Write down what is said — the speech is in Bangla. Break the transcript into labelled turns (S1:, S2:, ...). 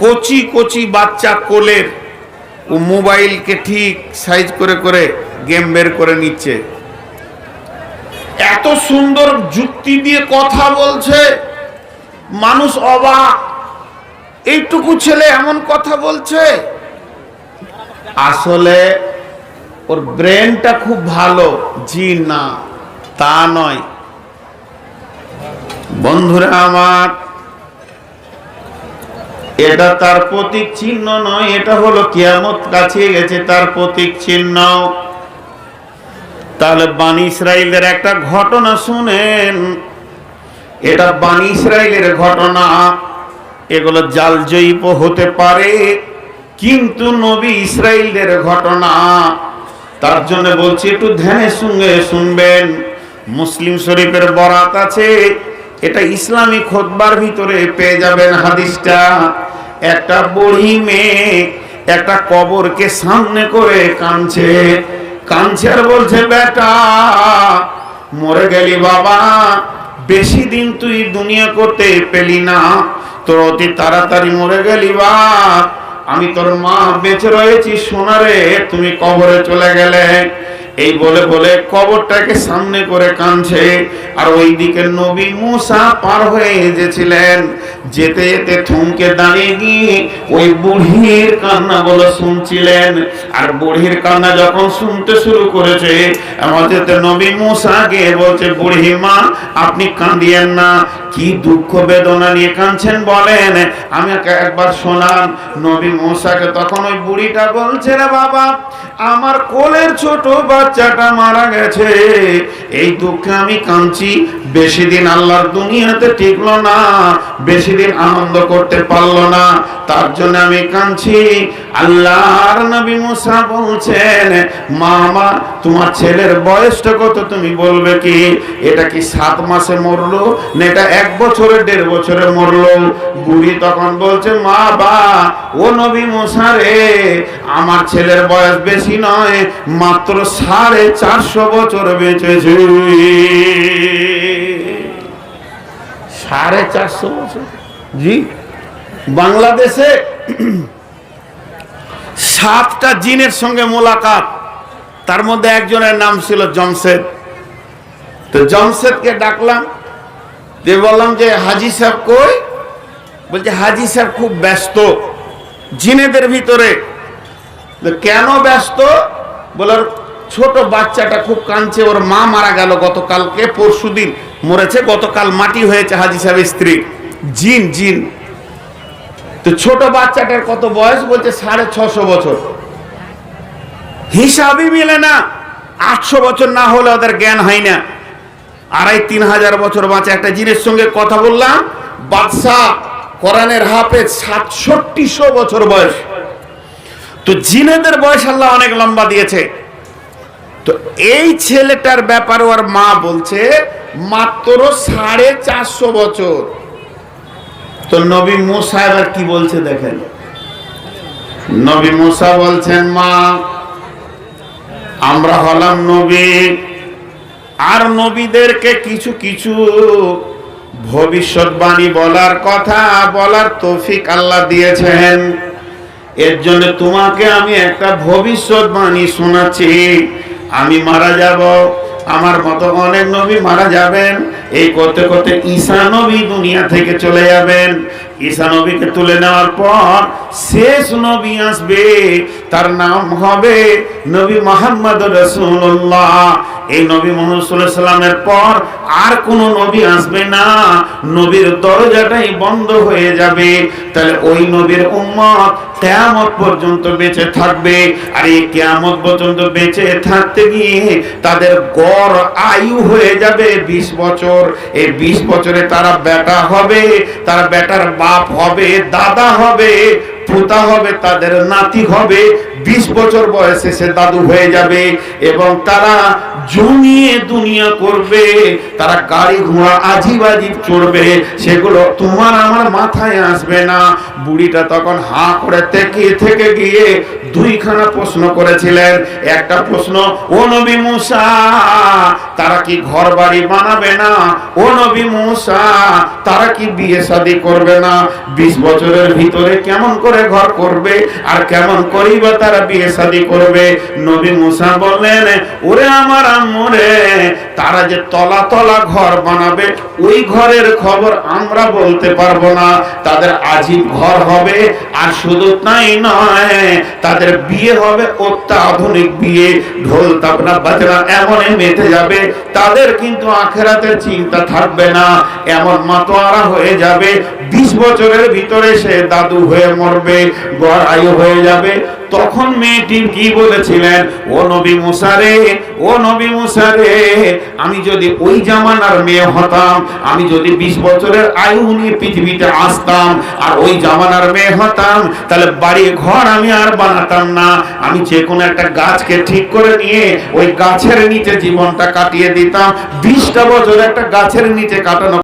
S1: কচি কচি বাচ্চা কোলের। ও মোবাইলকে ঠিক সাইজ করে করে গেম বের করে নিচ্ছে। এত সুন্দর যুক্তি দিয়ে কথা বলছে। মানুষ অবাক। এইটুকু ছেলে এমন কথা বলছে? আসলে ওর ব্রেনটা খুব ভালো, জি না, তা নয়। বন্ধুরা আমার এটা তার প্রতীক চিহ্ন নয়, এটা হলো কিয়ামত কাছে গেছে তার প্রতীক চিহ্ন। তাহলে বানি ইসরায়েলের একটা ঘটনা শুনেন। এটা বানি ইসরায়েলের ঘটনা। এগুলো জাল জৈব হতে পারে, কিন্তু নবী ইসরায়েলের ঘটনা। তার জন্য বলছি, একটু ধ্যানের সঙ্গে শুনবেন। মুসলিম শরীফের বরাত আছে, এটা ইসলামী খোদবার ভিতরে পেয়ে যাবেন হাদিসটা। একটা বুড়ি মেয়ে একটা কবরকে সামনে করে কাঁদছে। কাঁদছে আর বলছে, বেটা, মরে গেলি বাবা, বেশি দিন তুই দুনিয়া করতে পেলি না। তোর অতি তাড়াতাড়ি মরে গেলি বা। আমি তোর মা বেঁচে রয়েছি সোনারে তুমি কবরে চলে গেলে। এই বলে বলে কবরটাকে সামনে করে কাঁদছে। আর ওইদিকে নবী মুসা পার হয়ে এসেছিলেন। যেতে যেতে থমকে দাঁড়িয়ে গিয়ে ওই বুড়ির কান্নাগুলো শুনছিলেন। আর বুড়ির কান্না যখন শুনতে শুরু করেছে আমাদের নবী মুসা গিয়ে বলছে, বুড়ি মা, আপনি কাঁদিয়েন না। কি দুঃখ বেদনা নিয়ে কাঁদছেন বলেন। আমাকে একবার শোনান। নবী মুসাকে তখন ওই বুড়িটা বলছে, রে বাবা, আমার কোলের ছোট বাচ্চাটা মারা গেছে। এই দুঃখে আমি কাঁদছি। বেশি দিন আল্লাহর দুনিয়াতে টিকলো না। বেশি দিন আনন্দ করতে পারল না। তার জন্য আমি কাঁদছি। আল্লাহর নবী মুসা বলছেন, মামা, তোমার ছেলের বয়সটা কত তুমি বলবে কি? এটা কি সাত মাসে মরলো না এটা এক বছরে, দেড় বছরে মরলো? বুড়ি তখন বলছে, মা, বা, ও নবী মুসা রে, আমার ছেলের বয়স বেশি নয়, মাত্র সাড়ে চারশো বছর বেঁচেছে। সাড়ে চারশো বছর? জি, বাংলাদেশে সাতটা জিনের সঙ্গে মোলাকাত। তার মধ্যে একজনের নাম ছিল জমশেদ। তো জমশেদকে ডাকলাম। দিয়ে বললাম যে, হাজি সাহেব কই? বলছে, হাজি সাহেব খুব ব্যস্ত। জিনেদের ভিতরে। কেন ব্যস্ত? বলার ছোট বাচ্চাটা খুব কাঁদছে, ওর মা মারা গেল গতকালকে, পরশুদিন মরেছে, গতকাল মাটি হয়েছে হাজি সাহেবের স্ত্রী জিন জিন। তো ছোট বাচ্চাটার কত বয়স? বলছে সাড়ে ছশো বছর। হিসাবই মিলে না। আটশো বছর না হলে ওদের জ্ঞান হয় না। আড়াই তিন হাজার বছর বাঁচে একটা জিনের সঙ্গে কথা বললাম। বাদশাহ কোরআনের হাফেজ সাতষট্টিশো বছর বয়স। তো জিনেদের বয়স আল্লাহ অনেক লম্বা দিয়েছে। তো এই ছেলেটার ব্যাপারে ওর মা বলছে, মাত্র সাড়ে চারশো বছর। তো নবী মুসা এবার কি বলছে দেখেন? নবী মুসা বলছেন, মা, আমরা হলাম নবী। আর নবীদেরকে কিছু কিছু ভবিষ্যৎবাণী বলার কথা, বলার তৌফিক আল্লাহ দিয়েছেন। এর জন্য তোমাকে আমি একটা ভবিষ্যৎবাণী শোনাচ্ছি। আমি মারা যাব। আমার মতো অনেক নবী মারা যাবেন। এই করতে করতে ঈসা নবী দুনিয়া থেকে চলে যাবেন। ঈসা নবীকে তুলে নেওয়ার পর শেষ নবী আসবে। তার নাম হবে নবী মোহাম্মদ রসুল্লাহ এই নবী মোহাম্মদ সাল্লামের পর আর কোন নবী আসবে না। নবীর দরজাটাই বন্ধ হয়ে যাবে। তাহলে ওই নবীর উম্মত কেয়ামত পর্যন্ত বেঁচে থাকবে। আর এই কেয়ামত পর্যন্ত বেঁচে থাকতে গিয়ে তাদের গড় আয়ু হয়ে যাবে বিশ বছর। এই বিশ বছরে তারা বেটা হবে। তারা বেটার বাপ হবে, দাদা হবে, পোতা হবে, তাদের নাতি হবে, বিশ বছর বয়সে সে দাদু হয়ে যাবে এবং তারা জমিয়ে দুনিয়া করবে, তারা গাড়ি ঘোড়া আজিব আজিব চড়বে, সেগুলো তোমার আমার মাথায় আসবে না। বুড়িটা তখন হা করে থেকে থেকে গিয়ে দুইখানা প্রশ্ন করেছিলেন। একটা প্রশ্ন, ও নবী মুসা, তারা কি ঘর বাড়ি বানাবে না? ও নবী মুসা, তারা কি বিয়ে শাদী করবে না? বিশ বছরের ভিতরে কেমন করে ঘর করবে? আর কেমন করেই বা তারা বিয়ে শাদী করবে? নবী মুসা বললেন, ওরে আমার আম্মুরে তারা যে তলা তলা ঘর বানাবে, ওই ঘরের খবর আমরা বলতে পারব না। তাদের আজীব ঘর হবে, আর শুধু তাই নয়, তাদের বিয়ে হবে, অত্যাধুনিক বিয়ে, ঢোল তাপনা বাজনা এমন মেতে যাবে। তাদের কিন্তু আখেরাতের চিন্তা থাকবে না। এমন মাতোয়ারা হয়ে যাবে। বিশ বছরের ভিতরে সে দাদু হয়ে মরবে, গড় আয়ু হয়ে যাবে। তখন মেয়েটি কি বলেছিলেন? ও নবী মুসারে ও নবী মুসারে আমি যদি ওই জামানার মেয়ে হতাম, আমি যদি বিশ বছরের আয়ু নিয়ে পৃথিবীতে আসতাম আর ওই জামানার মেয়ে হতাম, তাহলে বাড়ি ঘর আমি আর বানাতাম না। আমি যে কোনো একটা গাছকে ঠিক করে নিয়ে ওই গাছের নিচে জীবনটা কাটিয়ে দিতাম। বিশটা বছর একটা গাছের নিচে কাটানো